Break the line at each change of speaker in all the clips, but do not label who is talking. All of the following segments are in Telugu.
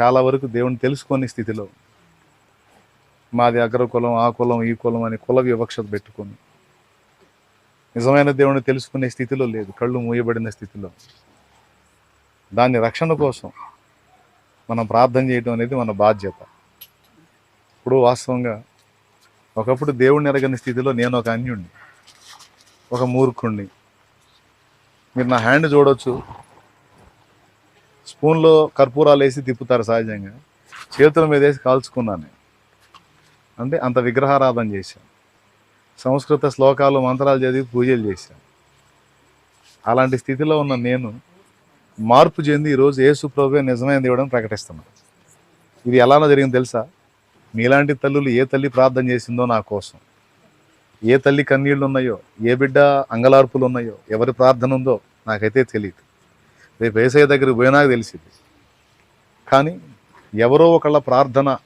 చాలా వరకు దేవుని తెలుసుకొని స్థితిలో మాది అగ్ర కులం ఆ కులం ఈ కులం అని కుల వివక్షత పెట్టుకొని. నిజమైన దేవుని తెలుసుకునే స్థితిలో లేదు కళ్ళు మూయబడిన స్థితిలో. దాని రక్షణ కోసం మనం ప్రార్థన చేయడం అనేది మన బాధ్యత. ఇప్పుడు వాస్తవంగా ఒకప్పుడు దేవుడిని ఎరగని స్థితిలో నేను ఒక అన్యుణ్ణి ఒక మూర్ఖుణ్ణి. మీరు నా హ్యాండ్ చూడొచ్చు స్పూన్లో కర్పూరాలు వేసి తిప్పుతారు సహజంగా. చేతుల మీద వేసి కాల్చుకున్నాను అంటే అంత విగ్రహారాధన చేశాను. సంస్కృత శ్లోకాలు మంత్రాలు చదివి పూజలు చేశాను. అలాంటి స్థితిలో ఉన్న నేను మార్పు చెంది ఈరోజు యేసు ప్రభు నిజమైన దేవుడని ప్రకటిస్తున్నాను. ఇది ఎలానో జరిగింది తెలుసా? మీలాంటి తల్లులు ఏ తల్లి ప్రార్థన చేసిందో నా కోసం. ఏ తల్లి కన్నీళ్ళు ఉన్నాయో ఏ బిడ్డ అంగలార్పులు ఉన్నాయో ఎవరి ప్రార్థన ఉందో నాకైతే తెలియదు రేపు ఏసయ్య దగ్గరికి పోయినాక తెలిసింది. కానీ ఎవరో ఒకళ్ళ ప్రార్థన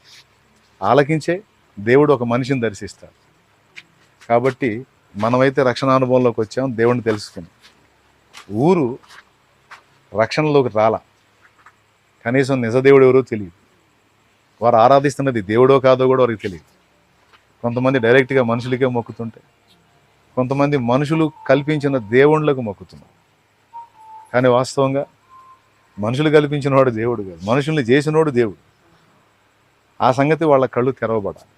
ఆలకించే దేవుడు ఒక మనిషిని దర్శిస్తాడు. కాబట్టి మనమైతే రక్షణ అనుభవంలోకి వచ్చాం దేవుడిని తెలుసుకుని ఊరు రక్షణలోకి రాలా. కనీసం నిజదేవుడు ఎవరో తెలియదు. వారు ఆరాధిస్తున్నది దేవుడో కాదో కూడా వారికి తెలియదు. కొంతమంది డైరెక్ట్గా మనుషులకే మొక్కుతుంటే కొంతమంది మనుషులు కల్పించిన దేవుళ్ళకు మొక్కుతున్నారు. కానీ వాస్తవంగా మనుషులు కల్పించినవాడు దేవుడు కాదు. మనుషుల్ని చేసినోడు దేవుడు. ఆ సంగతి వాళ్ళ కళ్ళు తెరవబడాలి.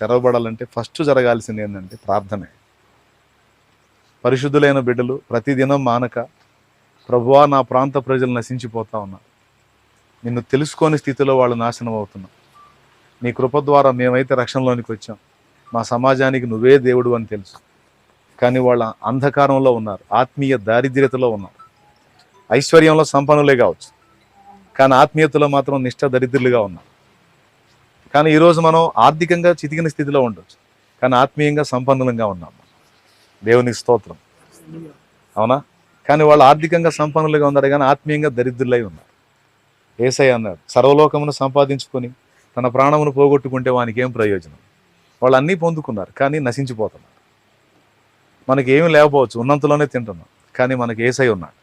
తెరవబడాలంటే ఫస్ట్ జరగాల్సింది ఏంటంటే ప్రార్థనే. పరిశుద్ధులైన బిడ్డలు ప్రతిదినం మానక ప్రభువా నా ప్రాంత ప్రజలు నశించిపోతా ఉన్నారు నిన్ను తెలుసుకోని స్థితిలో వాళ్ళు నాశనం అవుతున్నా. నీ కృప ద్వారా మేమైతే రక్షణలోనికి వచ్చాం. మా సమాజానికి నువ్వే దేవుడు అని తెలుసు. కానీ వాళ్ళ అంధకారంలో ఉన్నారు. ఆత్మీయ దారిద్ర్యతలో ఉన్నారు. ఐశ్వర్యంలో సంపన్నులే కావచ్చు. కానీ ఆత్మీయతలో మాత్రం నిష్ఠ దరిద్రులుగా ఉన్నాం. కానీ ఈరోజు మనం ఆర్థికంగా చితికిన స్థితిలో ఉండొచ్చు. కానీ ఆత్మీయంగా సంపన్నులంగా ఉన్నాం. దేవునికి స్తోత్రం. అవునా? కానీ వాళ్ళు ఆర్థికంగా సంపన్నులుగా ఉన్నారు కానీ ఆత్మీయంగా దరిద్రులై ఉన్నారు. ఏసై అన్నాడు సర్వలోకమును సంపాదించుకొని తన ప్రాణమును పోగొట్టుకుంటే వానికి ఏం ప్రయోజనం? వాళ్ళు అన్నీ పొందుకున్నారు కానీ నశించిపోతున్నారు. మనకి ఏమి లేకపోవచ్చు ఉన్నంతలోనే తింటున్నాం. కానీ మనకి ఏసై ఉన్నాడు.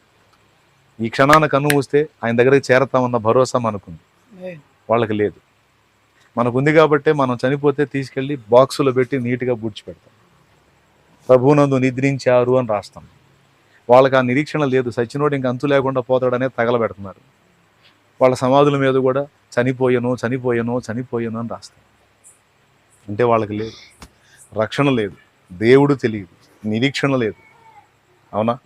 ఈ క్షణాన కన్ను మూస్తే ఆయన దగ్గరికి చేరతామన్న భరోసా మనకుంది. వాళ్ళకి లేదు. మనకుంది కాబట్టే మనం చనిపోతే తీసుకెళ్ళి బాక్సులో పెట్టి నీట్గా బూడ్చిపెడతాం. ప్రభువునందు నిద్రించారు అని రాస్తాం. వాళ్ళకి ఆ నిరీక్షణ లేదు. సచ్చినోడు ఇంక అంతు లేకుండా పోతాడనే తగలబెడుతున్నారు. వాళ్ళ సమాధుల మీద కూడా చనిపోయను చనిపోయను చనిపోయను అని రాస్తాం. అంటే వాళ్ళకి లేదు. రక్షణ లేదు. దేవుడు తెలియదు. నిరీక్షణ లేదు. అవునా?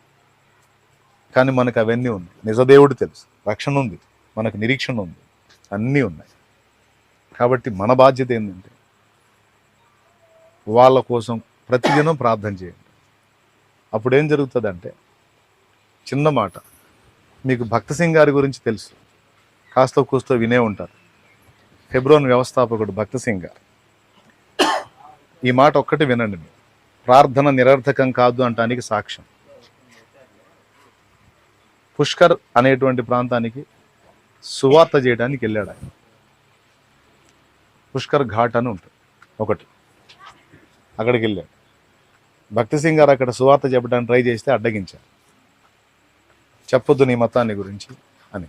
కానీ మనకు అవన్నీ ఉన్నాయి నిజదేవుడు తెలుసు. రక్షణ ఉంది. మనకు నిరీక్షణ ఉంది. అన్నీ ఉన్నాయి. కాబట్టి మన బాధ్యత ఏంటంటే వాళ్ళ కోసం ప్రతిదినం ప్రార్థన చేయండి. అప్పుడు ఏం జరుగుతుందంటే చిన్న మాట. మీకు భక్త సింగ్ గారి గురించి తెలుసు. కాస్త కూస్తో వినే ఉంటారు. ఫెబ్రోన్ వ్యవస్థాపకుడు భక్త సింగ్ గారు. ఈ మాట ఒక్కటి వినండి మీరు. ప్రార్థన నిరర్థకం కాదు అంటానికి సాక్ష్యం. పుష్కర్ అనేటువంటి ప్రాంతానికి సువార్త చేయడానికి వెళ్ళాడు ఆయన. పుష్కర్ ఘాట్ అని ఉంటుంది. ఒకటి. అక్కడికి వెళ్ళాడు. భక్తి సింగ్ గారు అక్కడ సువార్త చెప్పడానికి ట్రై చేస్తే అడ్డగించారు. చెప్పొద్దు నీ మతాన్ని గురించి అని.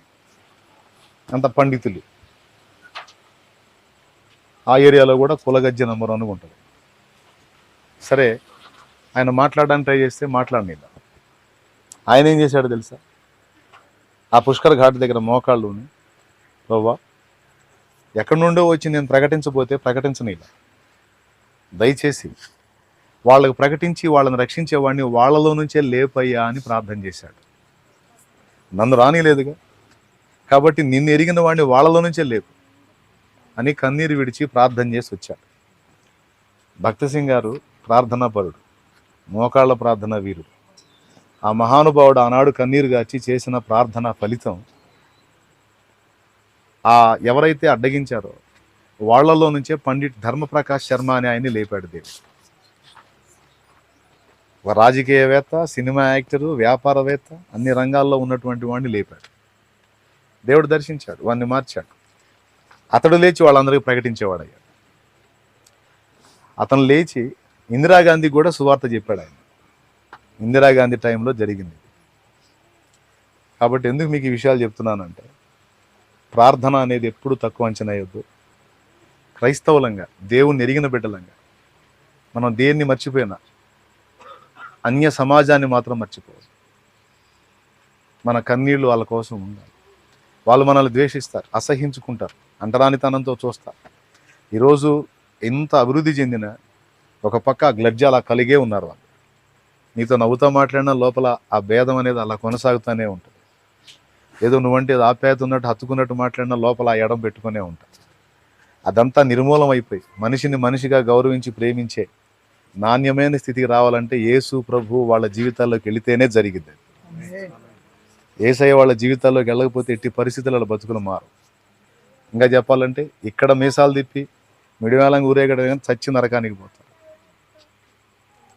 అంత పండితులు. ఆ ఏరియాలో కూడా కులగజ్జ నంబర్ అనుకుంటుంది సరే ఆయన మాట్లాడడానికి ట్రై చేస్తే మాట్లాడలేదు ఆయన ఏం చేశాడు తెలుసా? ఆ పుష్కర్ ఘాట్ దగ్గర మోకాళ్ళుని ప్రవ్వా ఎక్కడి నుండో వచ్చి నేను ప్రకటించబోతే ప్రకటించనీలా. దయచేసి వాళ్ళకు ప్రకటించి వాళ్ళని రక్షించేవాడిని వాళ్ళలో నుంచే లేపయ్యా అని ప్రార్థన చేశాడు. నన్ను రానిలేదుగా. కాబట్టి నిన్ను ఎరిగిన వాడిని వాళ్ళలో నుంచే లేపు అని కన్నీరు విడిచి ప్రార్థన చేసి వచ్చాడు. భక్త సింగ్ గారు ప్రార్థనాపరుడు మోకాళ్ళ ప్రార్థన వీరుడు. ఆ మహానుభావుడు ఆనాడు కన్నీరు గాచి చేసిన ప్రార్థన ఫలితం ఆ ఎవరైతే అడ్డగించారో వాళ్ళలో నుంచే పండిట్ ధర్మప్రకాష్ శర్మ అనే ఆయన్ని లేపాడు దేవుడు. ఒక రాజకీయవేత్త సినిమా యాక్టరు వ్యాపారవేత్త అన్ని రంగాల్లో ఉన్నటువంటి వాడిని లేపాడు. దేవుడు దర్శించాడు వాడిని మార్చాడు. అతడు లేచి వాళ్ళందరికీ ప్రకటించేవాడు అయ్యాడు అతను లేచి ఇందిరాగాంధీ కూడా సువార్త చెప్పాడు ఆయన. ఇందిరాగాంధీ టైంలో జరిగింది. కాబట్టి ఎందుకు మీకు ఈ విషయాలు చెప్తున్నానంటే ప్రార్థన అనేది ఎప్పుడు తక్కువ అంచనా వేయొద్దు. క్రైస్తవులంగా దేవుణ్ణి ఎరిగిన బిడ్డలంగా మనం దేన్ని మర్చిపోయినా అన్య సమాజాన్ని మాత్రం మర్చిపోవద్దు. మన కన్నీళ్ళు వాళ్ళ కోసం ఉండాలి. వాళ్ళు మనల్ని ద్వేషిస్తారు అసహించుకుంటారు అంటరానితనంతో చూస్తారు. ఈరోజు ఎంత అభివృద్ధి చెందిన ఒక పక్క గ్లడ్జ అలా కలిగే ఉన్నారు వాళ్ళు. నీతో నవ్వుతో మాట్లాడినా లోపల ఆ భేదం అనేది అలా కొనసాగుతూనే ఉంటుంది. ఏదో నువ్వంటే ఏదో ఆప్యాయత ఉన్నట్టు హత్తుకున్నట్టు మాట్లాడినా లోపల ఆ ఎడం పెట్టుకునే ఉంటుంది అదంతా నిర్మూలం అయిపోయి మనిషిని మనిషిగా గౌరవించి ప్రేమించే నాణ్యమైన స్థితికి రావాలంటే యేసు ప్రభు వాళ్ళ జీవితాల్లోకి వెళితేనే జరిగింది ఏసయ్య వాళ్ళ జీవితాల్లోకి వెళ్ళకపోతే ఎట్టి పరిస్థితులలో బతుకులు మారు ఇంకా చెప్పాలంటే ఇక్కడ మీసాలు తిప్పి మిడివేళంగా ఊరేగడం చచ్చి నరకానికి పోతాం.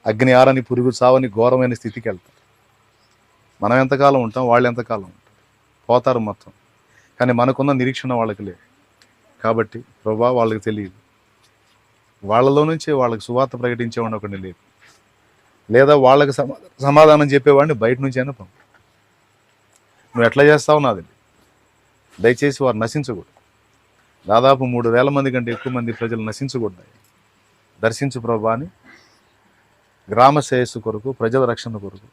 అగ్ని ఆరని పురుగు చావని ఘోరమైన స్థితికి వెళ్తారు మనం ఎంతకాలం ఉంటాం? వాళ్ళు ఎంతకాలం ఉంటారు? పోతారు మొత్తం. కానీ మనకున్న నిరీక్షణ వాళ్ళకి లేదు. కాబట్టి ప్రభా వాళ్ళకి తెలియదు. వాళ్ళలో నుంచే వాళ్ళకి సువార్త ప్రకటించేవాడిని ఒకటి లేదు. లేదా వాళ్ళకి సమా సమాధానం చెప్పేవాడిని బయట నుంచి అయినా పంపు నువ్వు ఎట్లా చేస్తావు నాది? దయచేసి వారు నశించకూడదు. దాదాపు మూడు వేల మంది కంటే ఎక్కువ మంది ప్రజలు నశించకూడదు. దర్శించు ప్రభా అని గ్రామ శ్రేయస్సు కొరకు ప్రజల రక్షణ కొరకు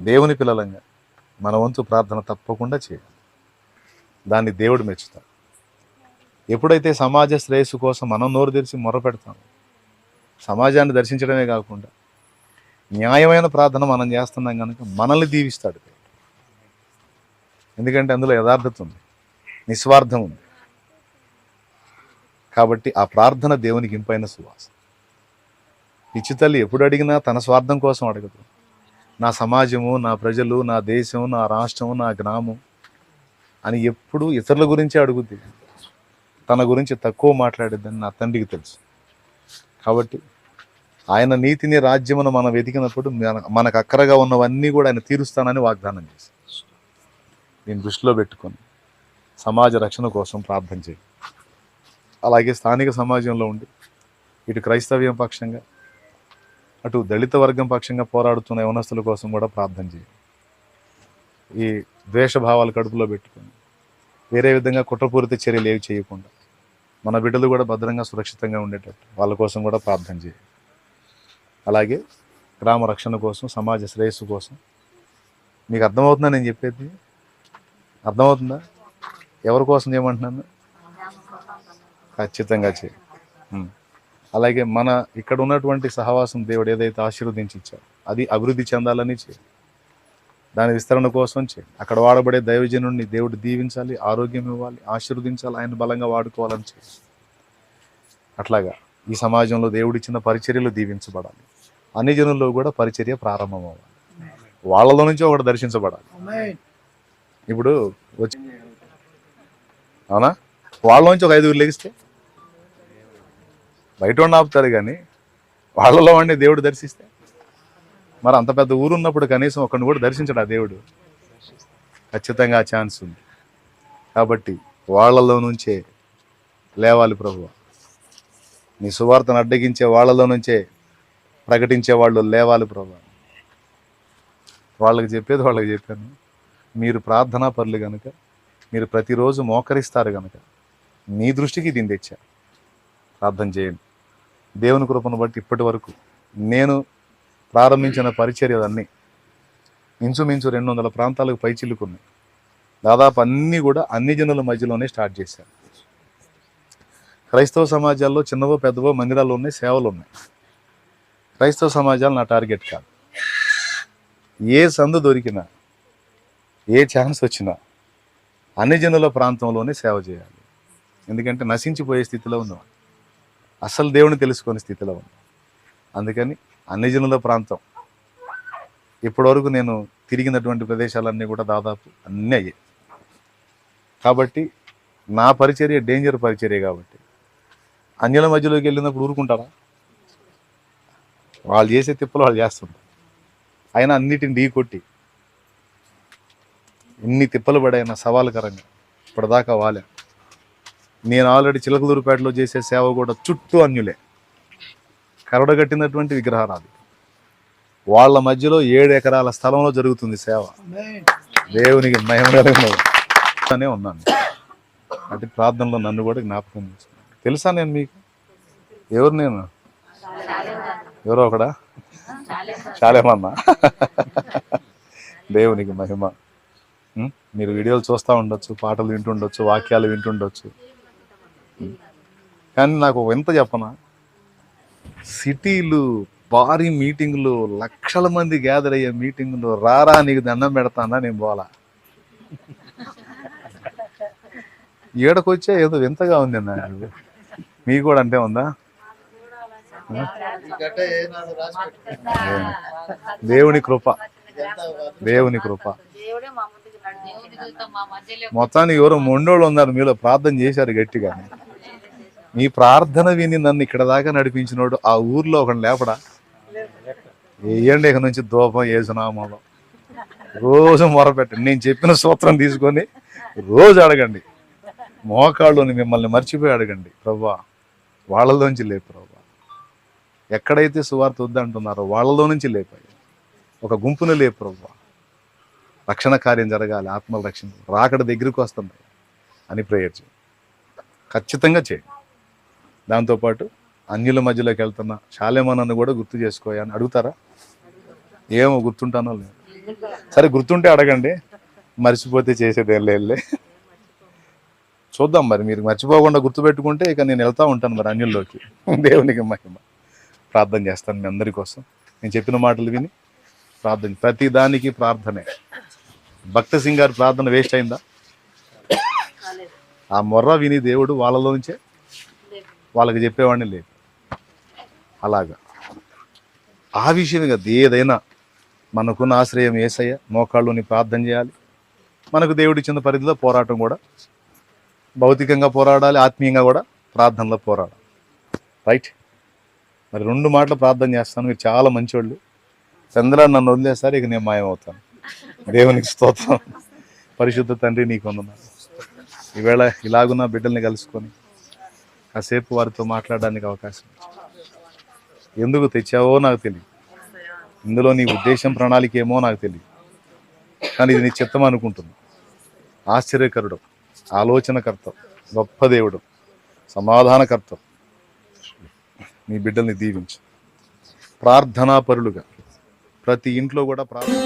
దేవుని పిల్లలంగా మన వంతు ప్రార్థన తప్పకుండా చేయాలి. దాన్ని దేవుడు మెచ్చుతాడు. ఎప్పుడైతే సమాజ శ్రేయస్సు కోసం మనం నోరు తెరిచి మొర పెడతాము సమాజాన్ని దర్శించడమే కాకుండా న్యాయమైన ప్రార్థన మనం చేస్తున్నాం కనుక మనల్ని దీవిస్తాడు ఎందుకంటే అందులో యథార్థత ఉంది నిస్వార్థం ఉంది. కాబట్టి ఆ ప్రార్థన దేవునికి ఇంపైన సువాసన. ఇచ్చి తల్లి ఎప్పుడు అడిగినా తన స్వార్థం కోసం అడగదు. నా సమాజము నా ప్రజలు నా దేశం నా రాష్ట్రం నా గ్రామం అని ఎప్పుడు ఇతరుల గురించే అడుగుద్ది. తన గురించి తక్కువ మాట్లాడేదని నా తండ్రికి తెలుసు. కాబట్టి ఆయన నీతిని రాజ్యమును మనం వెతికినప్పుడు మన- మనకు అక్కరగా ఉన్నవన్నీ కూడా ఆయన తీరుస్తానని వాగ్దానం చేసి దీన్ని దృష్టిలో పెట్టుకొని సమాజ రక్షణ కోసం ప్రార్థన చేయి. అలాగే స్థానిక సమాజంలో ఉండి ఇటు క్రైస్తవ్యం పక్షంగా అటు దళిత వర్గం పక్షంగా పోరాడుతున్న యవనస్తుల కోసం కూడా ప్రార్థన చేయి. ఈ ద్వేషభావాలు కడుపులో పెట్టుకొని. వేరే విధంగా కుట్రపూరిత చర్యలు ఏవి చేయకుండా. మన బిడ్డలు కూడా భద్రంగా సురక్షితంగా ఉండేటట్టు. వాళ్ళ కోసం కూడా ప్రార్థన చేయి. అలాగే గ్రామ రక్షణ కోసం సమాజ శ్రేయస్సు కోసం. మీకు అర్థమవుతుందా నేను చెప్పేది? అర్థమవుతుందా? ఎవరి కోసం చేయమంటున్నాను? ఖచ్చితంగా చేయి. అలాగే మన ఇక్కడ ఉన్నటువంటి సహవాసం దేవుడు ఏదైతే ఆశీర్వదించి ఇచ్చారో అది అభివృద్ధి చెందాలని చేయి. దాని విస్తరణ కోసం చేయి. అక్కడ వాడబడే దైవజనుడిని దేవుడు దీవించాలి ఆరోగ్యం ఇవ్వాలి ఆశీర్వదించాలి ఆయన బలంగా వాడుకోవాలని చేయి. అట్లాగా ఈ సమాజంలో దేవుడిచ్చిన పరిచర్యలు దీవించబడాలి. అన్ని జనుల్లో కూడా పరిచర్య ప్రారంభం అవ్వాలి వాళ్ళలో నుంచి ఒకటి దర్శించబడాలి. ఇప్పుడు వచ్చి అవునా? వాళ్ళ నుంచి ఒక ఐదుగురు లెగిస్తే బయట ఆపుతారు కానీ వాళ్ళలో వాడిని దేవుడు దర్శిస్తే. మరి అంత పెద్ద ఊరు ఉన్నప్పుడు కనీసం ఒకరిని కూడా దర్శించడు ఆ దేవుడు. ఖచ్చితంగా ఆ ఛాన్స్ ఉంది. కాబట్టి వాళ్ళలో నుంచే లేవాలి ప్రభు. నీ సువార్తను అడ్డగించే వాళ్ళలో నుంచే ప్రకటించే వాళ్ళు లేవాలి ప్రభు. వాళ్ళకి చెప్పేది వాళ్ళకి చెప్పాను. మీరు ప్రార్థనా పనులు కనుక మీరు ప్రతిరోజు మోకరిస్తారు కనుక మీ దృష్టికి దీన్ని తెచ్చా. ప్రార్థన చేయండి. దేవుని కృపను బట్టి ఇప్పటి వరకు నేను ప్రారంభించిన పరిచర్యలన్నీ ఇంచుమించు రెండు వందల ప్రాంతాలకు పైచిల్లుకున్నాయి దాదాపు అన్నీ కూడా అన్ని జనుల మధ్యలోనే స్టార్ట్ చేశాను క్రైస్తవ సమాజాల్లో చిన్నవో పెద్దవో మందిరాలు ఉన్నాయి సేవలు ఉన్నాయి. క్రైస్తవ సమాజాలు నా టార్గెట్ కాదు. ఏ సందు దొరికినా ఏ ఛాన్స్ వచ్చినా అన్ని జనుల ప్రాంతంలోనే సేవ చేయాలి. ఎందుకంటే నశించిపోయే స్థితిలో ఉన్నాం అసలు దేవుని తెలుసుకునే స్థితిలో ఉంది అందుకని అన్ని జనుల ప్రాంతం. ఇప్పటివరకు నేను తిరిగినటువంటి ప్రదేశాలన్నీ కూడా దాదాపు అన్నీ అయ్యాయి. కాబట్టి నా పరిచర్య డేంజర్ పరిచర్య కాబట్టి. అన్యుల మధ్యలోకి వెళ్ళినప్పుడు ఊరుకుంటారా? వాళ్ళు చేసే తిప్పలు వాళ్ళు చేస్తుంటారు. అయినా అన్నిటిని ఢీ కొట్టి ఇన్ని తిప్పలు పడైన సవాలుకరంగా ఇప్పటిదాకా వాలే. నేను ఆల్రెడీ చిలకలూరుపేటలో చేసే సేవ కూడా చుట్టూ అన్యులే. కరడగట్టినటువంటి విగ్రహారాలు వాళ్ళ మధ్యలో ఏడు ఎకరాల స్థలంలో జరుగుతుంది సేవ. దేవునికి మహిమగానే ఉన్నాను. అంటే ప్రార్థనలో నన్ను కూడా జ్ఞాపకం తెలుసా నేను మీకు? ఎవరు నేను? ఎవరో ఒకడా? చాలేమన్నా దేవునికి మహిమ. మీరు వీడియోలు చూస్తూ ఉండొచ్చు పాటలు వింటుండొచ్చు వాక్యాలు వింటుండొచ్చు కానీ నాకు వింత చెప్పనా? సిటీలు భారీ మీటింగులు లక్షల మంది గ్యాదర్ అయ్యే మీటింగులు రారా నీకు దండం పెడతానా నేను పోలా ఈడకొచ్చే ఏదో వింతగా ఉంది అన్న. మీకు కూడా అంటే ఉందా? దేవుని కృప. దేవుని కృప. మొత్తానికి ఎవరో మొండోళ్ళు ఉన్నారు మీలో ప్రార్థన చేశారు గట్టిగా మీ ప్రార్థన విని నన్ను ఇక్కడ దాకా నడిపించినోడు ఆ ఊర్లో ఒకటి లేపడా? వేయండి ఇక నుంచి దూపం వేసినామలో రోజు మొరపెట్టండి. నేను చెప్పిన సూత్రం తీసుకొని రోజు అడగండి. మోకాళ్ళుని మిమ్మల్ని మర్చిపోయి అడగండి. ప్రభా వాళ్ళలోంచి లేపు ప్రభా. ఎక్కడైతే సువార్త వద్దంటున్నారో వాళ్ళలో నుంచి లేపాయి ఒక గుంపును లేపు ప్రభా. రక్షణ కార్యం జరగాలి. ఆత్మల రక్షణ. రాకడ దగ్గరికి వస్తుంది అని ప్రేయర్ చేయండి. ఖచ్చితంగా చేయండి. దాంతోపాటు అన్యుల మధ్యలోకి వెళ్తున్న శాలేమనన్ను కూడా గుర్తు చేసుకోయా అని అడుగుతారా? ఏమో గుర్తుంటానో లేదు. సరే గుర్తుంటే అడగండి. మర్చిపోతే చేసేది వెళ్ళే చూద్దాం మరి మీరు మర్చిపోకుండా గుర్తుపెట్టుకుంటే ఇక నేను వెళ్తా ఉంటాను మరి అన్యుల్లోకి. దేవునికి మహిమ. ప్రార్థన చేస్తాను మీ అందరి కోసం. నేను చెప్పిన మాటలు విని ప్రార్థన ప్రతి దానికి ప్రార్థనే. భక్త సింగ్ గారి ప్రార్థన వేస్ట్ అయిందా? ఆ మొర్ర విని దేవుడు
వాళ్ళలోంచే
వాళ్ళకి చెప్పేవాడిని లేదు. అలాగా. ఆ విషయం కదా ఏదైనా మనకున్న ఆశ్రయం ఏసయ్య మోకాళ్ళుని ప్రార్థన చేయాలి. మనకు దేవుడి చిన్న పరిధిలో పోరాటం కూడా భౌతికంగా పోరాడాలి ఆత్మీయంగా కూడా ప్రార్థనలో పోరాడాలి. రైట్? మరి రెండు మాటలు ప్రార్థన చేస్తాను మీరు చాలా మంచివాళ్ళు చంద్ర నన్ను వదిలేస్తారు ఇక నేను మాయమవుతాను. దేవునికి స్తోత్రం. పరిశుద్ధ తండ్రి నీకు వందనాలు. ఈవేళ ఇలాగున్న బిడ్డల్ని కలుసుకొని కాసేపు వారితో మాట్లాడడానికి అవకాశం ఎందుకు తెచ్చావో నాకు తెలియదు. ఇందులో నీ ఉద్దేశం ప్రణాళిక ఏమో నాకు తెలియదు. కానీ ఇది నీ చిత్తం అనుకుంటుంది. ఆశ్చర్యకరుడు ఆలోచనకర్త గొప్ప దేవుడు సమాధానకర్త. నీ బిడ్డల్ని దీవించు. ప్రార్థనాపరులుగా ప్రతి ఇంట్లో కూడా ప్రార్థన